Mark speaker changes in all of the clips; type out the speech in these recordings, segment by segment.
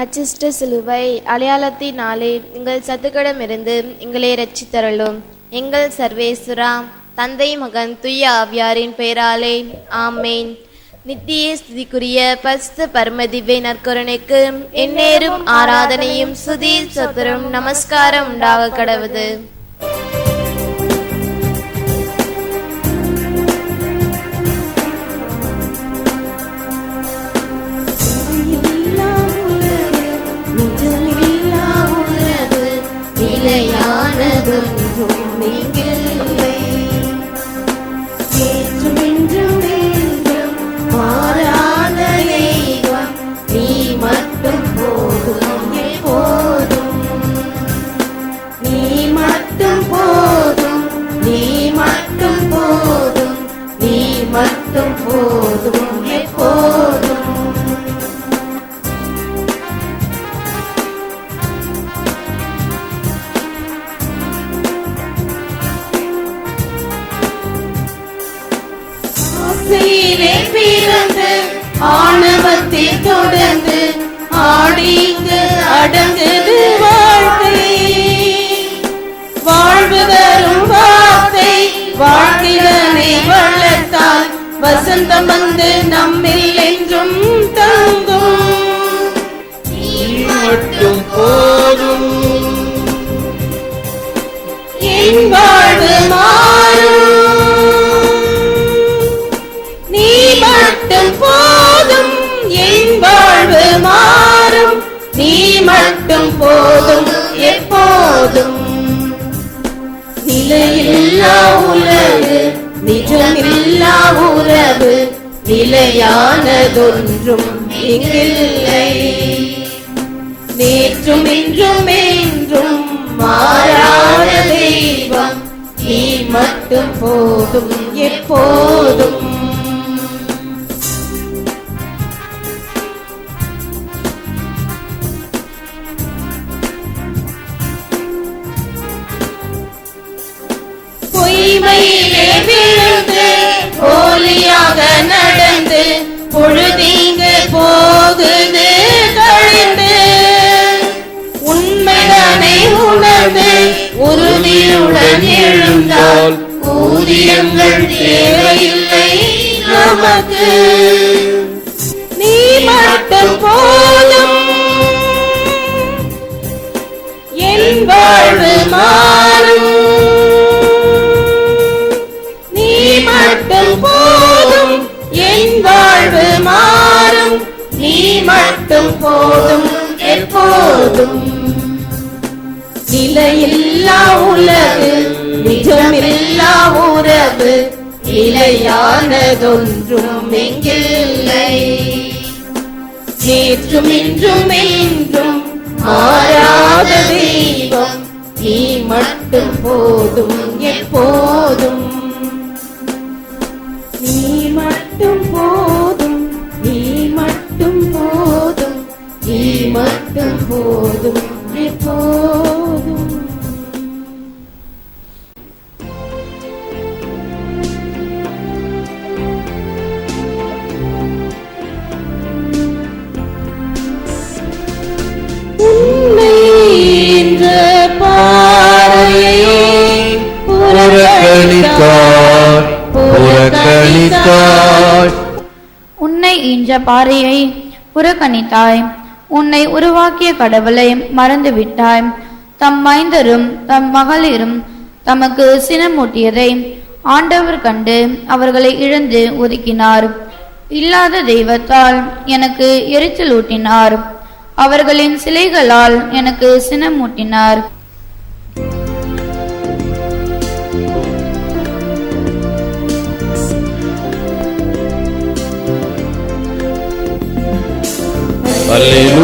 Speaker 1: அச்சிஷ்ட சிலுவை அடையாளத்தினாலே எங்கள் சத்துக்களிடமிருந்து எங்களை ரட்சித்தருளும் எங்கள் சர்வேஸ்வரா தந்தை மகன் துய்ய ஆவியாரின் பெயராலே ஆமேன். நித்திய ஸ்துதிக்குரிய பஸ்த பரமதிவை நற்கருணைக்கு எந்நேரும் ஆராதனையும் சுதீர் சத்துரும் நமஸ்காரம் உண்டாக கடவுது. ஆடிங்கு அடங்குது வாழ்க்கை. வாழ்வு தரும் வார்த்தை வாழ்க்கைதனை வளர்த்தால் வசந்தம் வந்து நம்மில் என்றும் தங்கும்.
Speaker 2: மட்டும்
Speaker 1: போ போதும். நிலையில்லா உலகு நிஜமில்லா உறவு நிலையானதொன்றும் இங்கில்லை. நேற்றும் இன்றும் என்றும் மாறான தெய்வம் நீ மட்டும் போதும் எப்போதும். நடந்து பொழுதீங்கு போகுது கழிந்து உண்மைதானை உணர்ந்து உறுதியுடன் எழுந்தால் ஊதியங்கள் தேவையில்லை நமக்கு. நீ மட்டும் போ மட்டும் போதும் எப்போதும். நிலையில்லா உலகு நிஜமில்லா உறவு நிலையானதொன்றும் எங்கில்லை. நேற்றும் இன்றும் என்றும் மாறாத தெய்வம் நீ மட்டும் போதும் எப்போதும். மட்டும் போதும் எப்போதும். உன்னை என்ற
Speaker 3: ஈன்ற பாறையை புறக்கணித்தாய். உன்னை உருவாக்கிய கடவுளை மறந்துவிட்டாய். தம் மைந்தரும் தம் மகளிரும் தமக்கு சினமூட்டியதை ஆண்டவர் கண்டு அவர்களை இழந்து ஒதுக்கினார். இல்லாத தெய்வத்தால் எனக்கு எரிச்சல் ஊட்டினார் அவர்களின் சிலைகளால் எனக்கு சினமூட்டினார்.
Speaker 4: Hallelujah.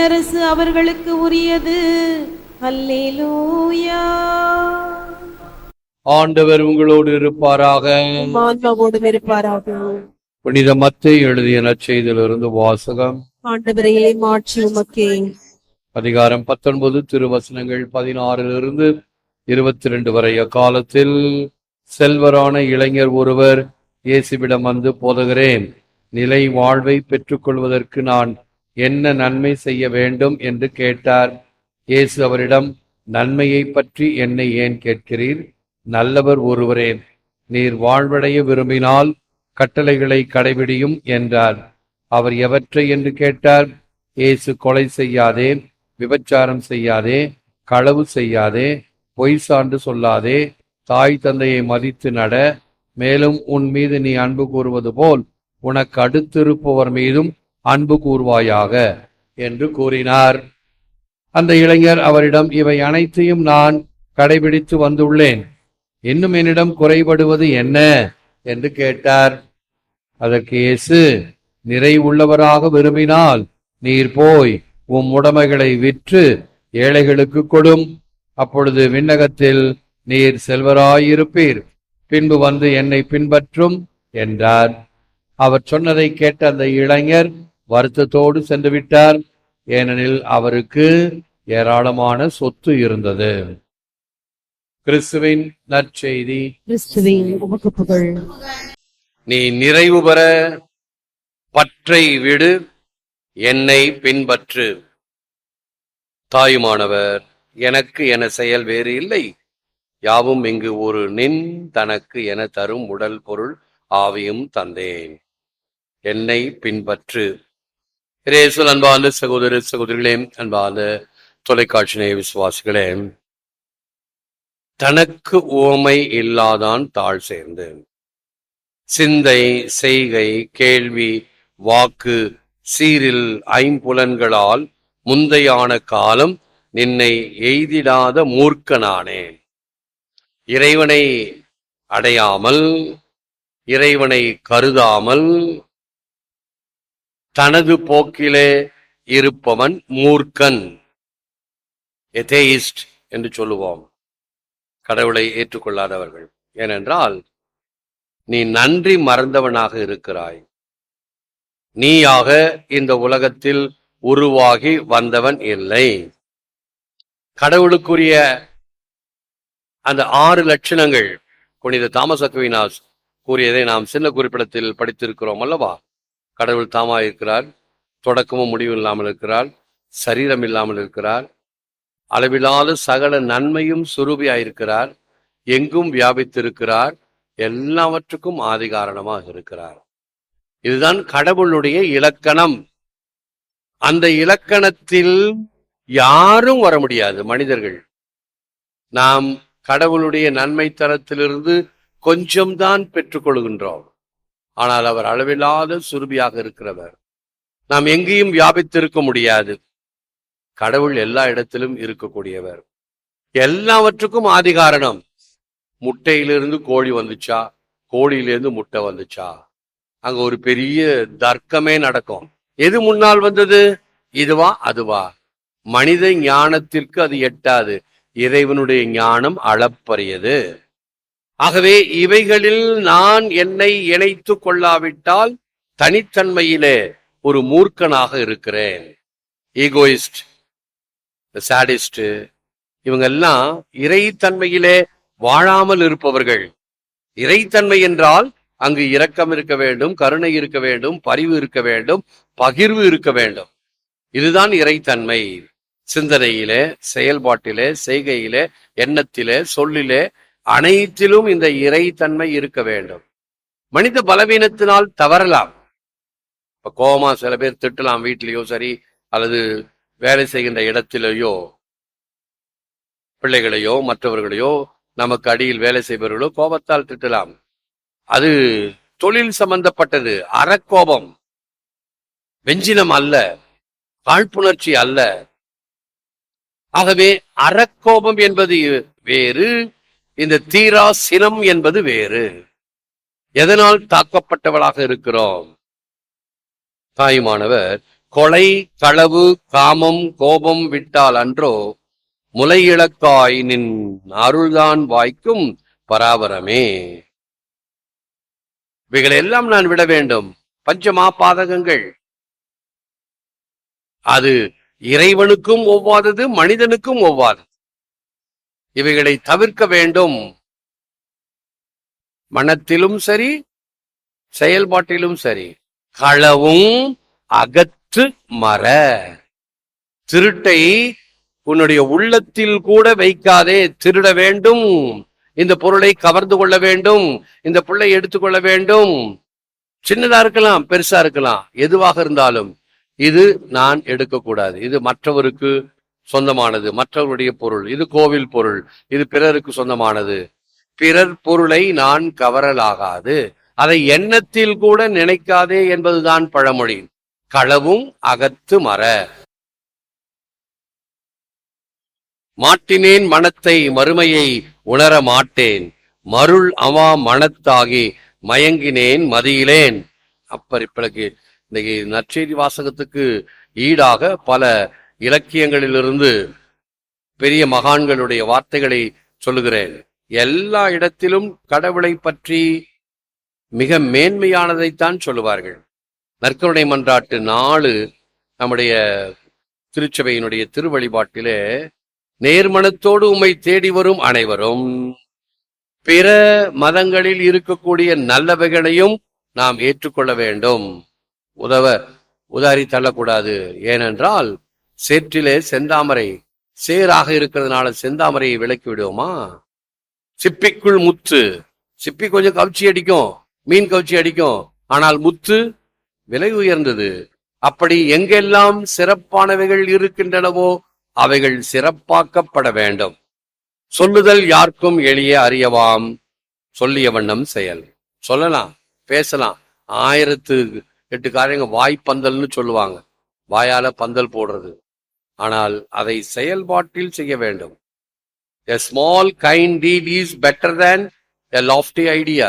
Speaker 4: விண்ணரசு அவர்களுக்கு உரியது. அல்லேலூயா.
Speaker 2: ஆண்டவர் உங்களோடு இருப்பாராக.
Speaker 4: இருப்பாராக.
Speaker 2: புனித மத்தை எழுதிய நற்செய்தியிலிருந்து வாசகம்.
Speaker 4: ஆண்டவரே மாட்சி உமக்கே.
Speaker 2: அதிகாரம் பத்தொன்பது திருவசனங்கள் பதினாறிலிருந்து இருபத்தி ரெண்டு வரை அக்காலத்தில் செல்வரான இளைஞர் ஒருவர் இயேசுவிடம் வந்து போதகிறேன் நிலை வாழ்வை பெற்றுக்கொள்வதற்கு நான் என்ன நன்மை செய்ய வேண்டும் என்று கேட்டார். இயேசு அவரிடம் நன்மையை பற்றி என்னை ஏன் கேட்கிறீர்? நல்லவர் ஒருவரே நீர் வாழ்வடைய விரும்பினால் கட்டளைகளை கடைபிடியும் என்றார். அவர் எவற்றை என்று கேட்டார்? இயேசு கொலை செய்யாதே விபச்சாரம் செய்யாதே களவு செய்யாதே பொய் சான்று சொல்லாதே தாய் தந்தையை மதித்து நட மேலும் உன் மீது நீ அன்பு கூறுவது போல் உனக்கு அடுத்திருப்பவர் மீதும் அன்பு கூறுவாயாக என்று கூறினார். அந்த இளைஞர் அவரிடம் இவை அனைத்தையும் நான் கடைபிடித்து வந்துள்ளேன். இன்னும் என்னிடம் குறைபடுவது என்ன? என்று கேட்டார். அதற்கு இயேசு நிறைவுள்ளவராக விரும்பினால் நீர் போய் உம் உடைமைகளை விற்று ஏழைகளுக்கு கொடும். அப்பொழுது விண்ணகத்தில் நீர் செல்வராயிருப்பீர். பின்பு வந்து என்னை பின்பற்றும் என்றார். அவர் சொன்னதை கேட்ட அந்த இளைஞர் வருத்தத்தோடு சென்று விட்டார் ஏனெனில் அவருக்கு ஏராளமான சொத்து இருந்தது. கிறிஸ்துவின் நற்செய்தி. நீ நிறைவு பெற பற்றை விடு என்னை பின்பற்று. தாயுமானவர் எனக்கு என செயல் வேறு இல்லை. யாவும் இங்கு ஒரு நின் தனக்கு என தரும் உடல் பொருள் ஆவியும் தந்தேன். என்னை பின்பற்று. ரேசல் அன்பான சகோதர சகோதரிகளே அன்பான தொலைக்காட்சி விசுவாசிகளே தனக்கு ஓமை இல்லாதான் தாழ் சேர்ந்து. சிந்தை செய்கை கேள்வி வாக்கு சீரில் ஐம்புலன்களால் முந்தையான காலம் நின்னை எய்திடாத மூர்க்கனானேன் இறைவனை அடையாமல் இறைவனை கருதாமல் தனது போக்கிலே இருப்பவன் மூர்க்கன். எதேயிஸ்ட் என்று சொல்லுவோம். கடவுளை ஏற்றுக்கொள்ளாதவர்கள். ஏனென்றால் நீ நன்றி மறந்தவனாக இருக்கிறாய். நீயாக இந்த உலகத்தில் உருவாகி வந்தவன் இல்லை. கடவுளுக்குரிய அந்த ஆறு லட்சணங்கள் புனித தாமஸ் அக்வினாஸ் கூறியதை நாம் சின்ன குறிப்பிடத்தில் படித்திருக்கிறோம் அல்லவா? கடவுள் தாமா இருக்கிறார் தொடக்கமும் முடிவும் இல்லாமல் இருக்கிறார் சரீரம் இல்லாமல் இருக்கிறார் அளவிலாத சகல நன்மையும் சுரூபியாயிருக்கிறார் எங்கும் வியாபித்திருக்கிறார் எல்லாவற்றுக்கும் ஆதிகாரணமாக இருக்கிறார். இதுதான் கடவுளுடைய இலக்கணம். அந்த இலக்கணத்தில் யாரும் வர முடியாது மனிதர்கள். நாம் கடவுளுடைய நன்மை தரத்திலிருந்து கொஞ்சம்தான் பெற்றுக்கொள்கின்றோம். ஆனால் அவர் அளவில்லாத சுருபியாக இருக்கிறவர். நாம் எங்கேயும் வியாபித்திருக்க முடியாது. கடவுள் எல்லா இடத்திலும் இருக்கக்கூடியவர். எல்லாவற்றுக்கும் ஆதி காரணம். முட்டையிலிருந்து கோழி வந்துச்சா? கோழியிலிருந்து முட்டை வந்துச்சா? அங்க ஒரு பெரிய தர்க்கமே நடக்கும். எது முன்னால் வந்தது? இதுவா? அதுவா? மனித ஞானத்திற்கு அது எட்டாது. இறைவனுடைய ஞானம் அளப்பரியது. ஆகவே இவைகளில் நான் என்னை இணைத்து கொள்ளாவிட்டால் தனித்தன்மையிலே ஒரு மூர்க்கனாக இருக்கிறேன். ஈகோயிஸ்ட் சாடிஸ்ட் இவங்க எல்லாம் இறைத்தன்மையிலே வாழாமல் இருப்பவர்கள். இறைத்தன்மை என்றால் அங்கு இரக்கம் இருக்க வேண்டும் கருணை இருக்க வேண்டும் பரிவு இருக்க வேண்டும் பகிர்வு இருக்க வேண்டும். இதுதான் இறைத்தன்மை. சிந்தனையிலே செயல்பாட்டிலே செய்கையிலே எண்ணத்திலே சொல்லிலே அனைத்திலும் இந்த இறைத்தன்மை இருக்க வேண்டும். மனித பலவீனத்தினால் தவறலாம். இப்ப கோபமா சில பேர் திட்டலாம் வீட்டிலேயோ சரி அல்லது வேலை செய்கின்ற இடத்திலேயோ பிள்ளைகளையோ மற்றவர்களையோ நமக்கு அடியில் வேலை செய்பவர்களோ கோபத்தால் திட்டலாம். அது தொழில் சம்பந்தப்பட்டது அறக்கோபம். வெஞ்சினம் அல்ல காழ்ப்புணர்ச்சி அல்ல. ஆகவே அறக்கோபம் என்பது வேறு இந்த தீரா சினம் என்பது வேறு. எதனால் தாக்கப்பட்டவளாக இருக்கிறோம்? தாயுமானவர் கொலை களவு காமம் கோபம் விட்டால் அன்றோ முலையிழக்காய் நின் அருள்தான் வாய்க்கும் பராபரமே. இவைகளை எல்லாம் நான் விட வேண்டும். பஞ்சமா பாதகங்கள். அது இறைவனுக்கும் ஒவ்வாதது மனிதனுக்கும் ஒவ்வாதது. இவைகளை தவிர்க்க வேண்டும். மனத்திலும் சரி செயல்பாட்டிலும் சரி. களவும் அகற்று மற. திருட்டை உன்னுடைய உள்ளத்தில் கூட வைக்காதே. திருட வேண்டும். இந்த பொருளை கவர்ந்து கொள்ள வேண்டும். இந்த பிள்ளை எடுத்துக்கொள்ள வேண்டும். சின்னதா இருக்கலாம் பெருசா இருக்கலாம். எதுவாக இருந்தாலும் இது நான் எடுக்கக்கூடாது. இது மற்றவருக்கு சொந்தமானது மற்றவருடைய பொருள். இது கோவில் பொருள். இது பிறருக்கு சொந்தமானது. பிறர் பொருளை நான் கவரலாகாது. அதை எண்ணத்தில் கூட நினைக்காதே என்பதுதான் பழமொழி. களவும் அகத்து மற. மாட்டினேன் மனத்தை மறுமையை உணர மாட்டேன். மருள் அவா மனத்தாகி மயங்கினேன் மதியிலேன். அப்பர் இப்பளுக்கு இன்னைக்கு நற்செய்தி வாசகத்துக்கு ஈடாக பல இலக்கியங்களிலிருந்து பெரிய மகான்களுடைய வார்த்தைகளை சொல்லுகிறேன். எல்லா இடத்திலும் கடவுளை பற்றி மிக மேன்மையானதைத்தான் சொல்லுவார்கள். நற்கருணை மன்றாட்டு நாலு நம்முடைய திருச்சபையினுடைய திருவழிபாட்டிலே நேர்மனத்தோடு உம்மை தேடி வரும் அனைவரும் பிற மதங்களில் இருக்கக்கூடிய நல்லவைகளையும் நாம் ஏற்றுக்கொள்ள வேண்டும். உதவ உதாரி தள்ளக்கூடாது. ஏனென்றால் சேற்றிலே செந்தாமரை சேராக இருக்கிறதுனால செந்தாமரையை விலக்கி விடுவோமா? சிப்பிக்குள் முத்து. சிப்பி கொஞ்சம் கவுச்சி அடிக்கும் மீன் கவுச்சி அடிக்கும். ஆனால் முத்து விலை உயர்ந்தது. அப்படி எங்கெல்லாம் சிறப்பானவைகள் இருக்கின்றனவோ அவைகள் சிறப்பாக்கப்பட வேண்டும். சொல்லுதல் யாருக்கும் எளிய அறியவாம். சொல்லிய வண்ணம் செயல். சொல்லலாம் பேசலாம். ஆயிரத்து எட்டு காரியங்க வாய்ப்பந்தல்னு சொல்லுவாங்க. வாயால பந்தல் போடுறது. ஆனால் அதை செயல்பாட்டில் செய்ய வேண்டும். A small kind deed is better than a lofty idea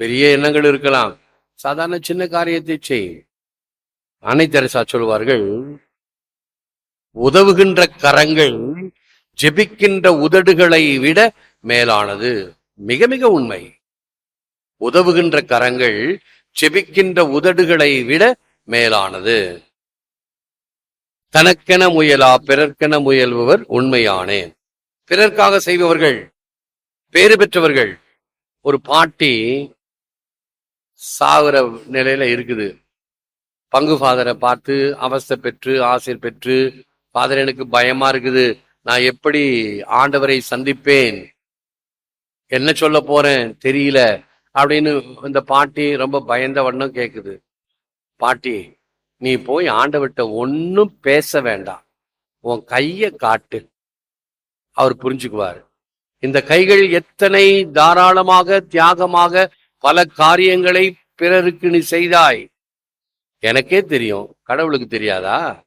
Speaker 2: பெரிய எண்ணங்கள் இருக்கலாம். சாதாரண சின்ன காரியத்தை செய். அன்னை தெரசா சொல்வார்கள் உதவுகின்ற கரங்கள் ஜெபிக்கின்ற உதடுகளை விட மேலானது. மிக மிக உண்மை. உதவுகின்ற கரங்கள் ஜெபிக்கின்ற உதடுகளை விட மேலானது. தனக்கென முயலா பிறர்க்கென முயல்பவர் உண்மையானேன். பிறர்க்காக செய்பவர்கள் பேறு பெற்றவர்கள். ஒரு பாட்டி சாகுற நிலையில இருக்குது. பங்கு ஃபாதரை பார்த்து அவஸ்தை பெற்று ஆசிர் பெற்று ஃபாதர் எனக்கு பயமா இருக்குது. நான் எப்படி ஆண்டவரை சந்திப்பேன்? என்ன சொல்ல போறேன்? தெரியல. அப்படின்னு இந்த பாட்டி ரொம்ப பயந்த வண்ணம் கேக்குது. பாட்டி நீ போய் ஆண்டவர்கிட்ட ஒன்றும் பேச வேண்டாம். உன் கையை காட்டு. அவர் புரிஞ்சுக்குவார். இந்த கைகள் எத்தனை தாராளமாக தியாகமாக பல காரியங்களை பிறருக்கு நீ செய்தாய்? எனக்கே தெரியும். கடவுளுக்கு தெரியாதா?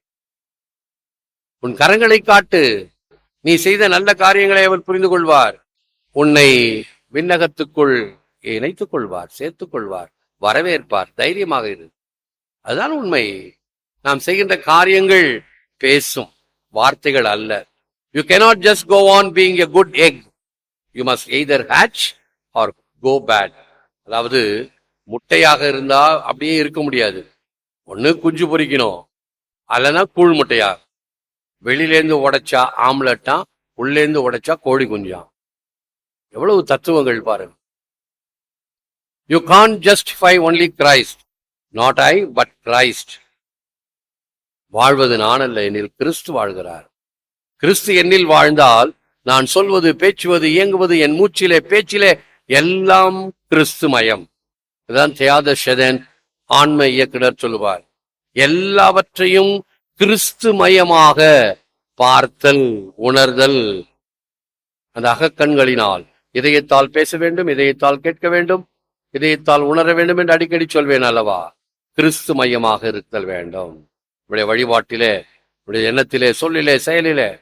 Speaker 2: உன் கரங்களை காட்டு. நீ செய்த நல்ல காரியங்களை அவர் புரிந்து கொள்வார் உன்னை விண்ணகத்துக்குள் இணைத்துக் கொள்வார் சேர்த்துக் கொள்வார் வரவேற்பார் தைரியமாக இரு. அதுதான் உண்மை. நாம் செய்கின்ற காரியங்கள் பேசும் வார்த்தைகள் அல்ல. You cannot just go on being a good egg you must either hatch or go bad அதாவது முட்டையாக இருந்தா அப்படியே இருக்க முடியாது. ஒன்று குஞ்சு பொரிக்கணும் அல்லனா கூழ் முட்டையா? வெளியிலேருந்து உடைச்சா ஆம்லெட்டா உள்ளேருந்து உடைச்சா கோழி குஞ்சா எவ்வளவு தத்துவங்கள் பாருங்க. You can justify only Christ not I but Christ வாழ்வது நான் அல்ல எனில் கிறிஸ்து வாழ்கிறார். கிறிஸ்து என்னில் வாழ்ந்தால் நான் சொல்வது பேச்சுவது இயங்குவது என் மூச்சிலே பேச்சிலே எல்லாம் கிறிஸ்து மயம் இதுதான் தியாத சதன் ஆன்ம இயக்குனர் சொல்லுவார். எல்லாவற்றையும் கிறிஸ்து மயமாக பார்த்தல் உணர்தல். அந்த அகக்கண்களினால் இதயத்தால் பேச வேண்டும் இதயத்தால் கேட்க வேண்டும் இதயத்தால் உணர வேண்டும் என்று அடிக்கடி சொல்வேன் அல்லவா? கிறிஸ்து மையமாக இருத்தல் வேண்டும். உடைய வழிபாட்டிலே உடைய எண்ணத்திலே சொல்லிலே செயலிலே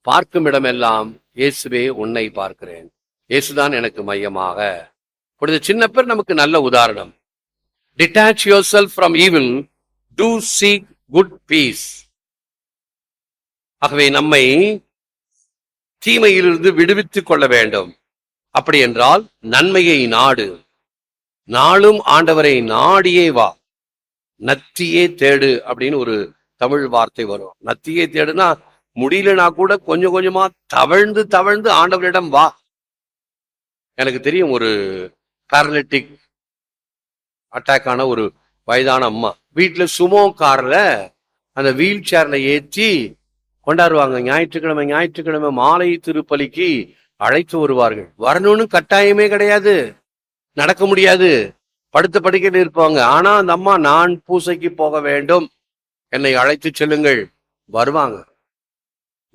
Speaker 2: பார்க்கும் இடமெல்லாம் இயேசுவே உன்னை பார்க்கிறேன். இயேசுதான் எனக்கு மையமாக. இப்பொழுது சின்ன பேர் நமக்கு நல்ல உதாரணம். Detach yourself from evil to seek good peace ஆகவே நம்மை தீமையிலிருந்து விடுவித்துக் கொள்ள வேண்டும். அப்படி என்றால் நன்மையை நாடு. நாளும் ஆண்டவரை நாடியே வா. நத்தியே தேடு அப்படின்னு ஒரு தமிழ் வார்த்தை வரும். நத்தியை தேடுனா முடியலனா கூட கொஞ்சம் கொஞ்சமா தவழ்ந்து தவழ்ந்து ஆண்டவரிடம் வா. எனக்கு தெரியும் ஒரு பேரலிட்டிக் அட்டாக் ஆன ஒரு வயதான அம்மா. வீட்டுல சுமோ கார்ல அந்த வீல் சேர்ல ஏற்றி கொண்டாடுவாங்க. ஞாயிற்றுக்கிழமை ஞாயிற்றுக்கிழமை மாலை திருப்பலிக்கு அழைத்து வருவார்கள். வரணும்னு கட்டாயமே கிடையாது. நடக்க முடியாது. படுத்த படிக்கன்னு இருப்பாங்க. ஆனா அந்த அம்மா நான் பூசைக்கு போக வேண்டும். என்னை அழைத்து செல்லுங்கள். வருவாங்க.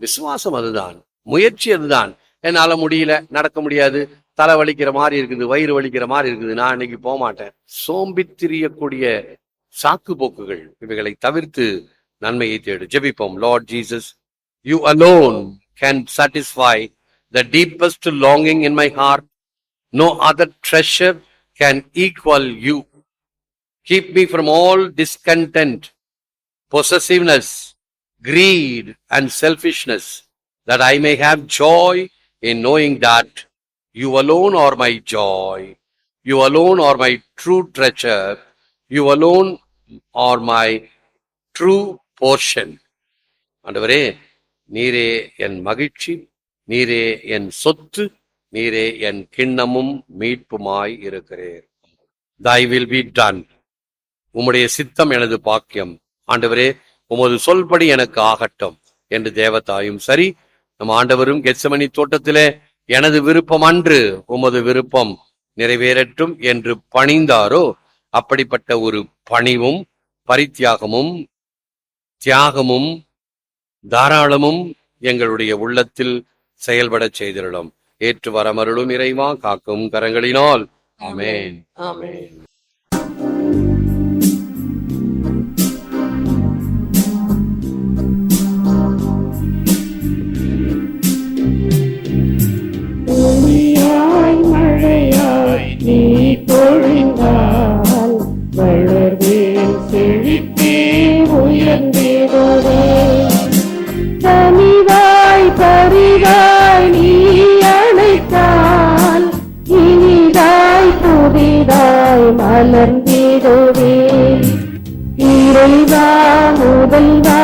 Speaker 2: விசுவாசம் அதுதான். முயற்சி அதுதான். என்னால முடியல நடக்க முடியாது. தலை வலிக்கிற மாதிரி இருக்குது வயிறு வலிக்கிற மாதிரி இருக்குது. நான் இன்னைக்கு போக மாட்டேன் சோம்பி திரியக்கூடிய சாக்கு போக்குகள் இவைகளை தவிர்த்து நன்மையை தேடு. ஜெபிப்போம். Lord Jesus you alone can satisfy the deepest longing in my heart no other treasure Can equal you keep me from all discontent possessiveness, greed, and selfishness, that I may have joy in knowing that you alone are my joy, you alone are my true treasure, you alone are my true portion. ஆண்டவரே நீரே என் மகிழ்ச்சி நீரே என் சொத்து நீரே என் கிண்ணமும் மீட்புமாய் இருக்கிறேன் தை will be done உம்முடைய சித்தம் எனது பாக்கியம். ஆண்டவரே உமது சொல்படி எனக்கு ஆகட்டும். என்று தேவதாயும் சரி நம் ஆண்டவரும் கெச்சமணி தோட்டத்திலே எனது விருப்பம் அன்று உமது விருப்பம் நிறைவேறட்டும் என்று பணிந்தாரோ அப்படிப்பட்ட ஒரு பணிவும் பரித்தியாகமும் தியாகமும் தாராளமும் எங்களுடைய உள்ளத்தில் செயல்படச் செய்திடலாம். ஏற்று வரமருளும் இறைவா காக்கும் கரங்களினால். ஆமென்.
Speaker 5: ஆமென்.
Speaker 4: மலர்ந்திடுவே இறைவா முதல்வா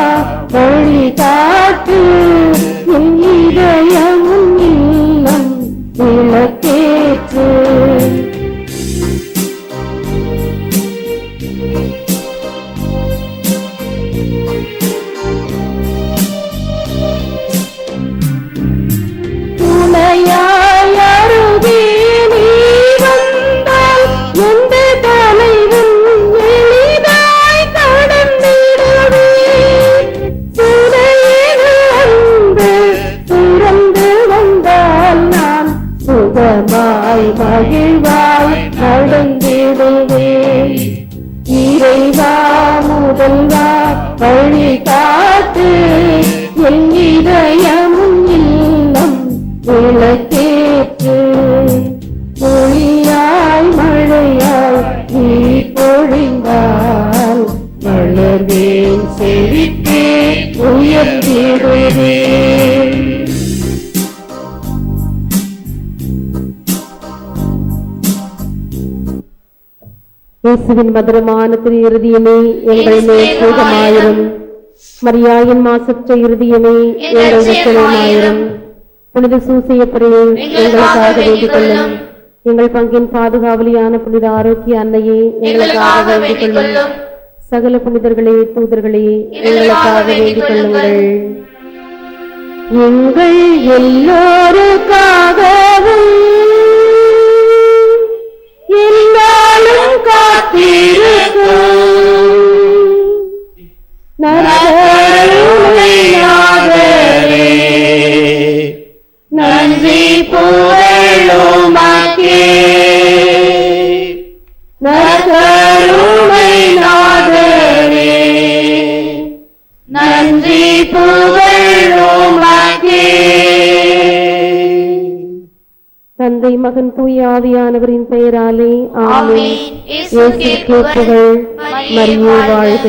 Speaker 4: இயேசுவின் மதுரமான திரு இருதயமே எங்கள் மேல் சூகமாயிரும் மரியாயின் மாசற்ற இருதயமே எங்கள் வெற்றமாயிரும் புனித சூசையப்படியே எங்களுக்காக வேண்டிக் கொள்ளும். எங்கள் பங்கின் பாதுகாவலியான புனித ஆரோக்கிய அன்னையே எங்களுக்காக வேண்டிக் கொள்ளும். சகல புனிதர்களே தூதர்களே எங்களுக்காக வேண்டிக் கொள்ளுங்கள். எங்கள் எல்லோருக்காகவும் மகன் தூய ஆவியானவரின் பெயராலே ஆமென்.
Speaker 3: ஆமென். இயேசு
Speaker 4: இயேசுவுக்கே புகழ் மரியே வாழ்க.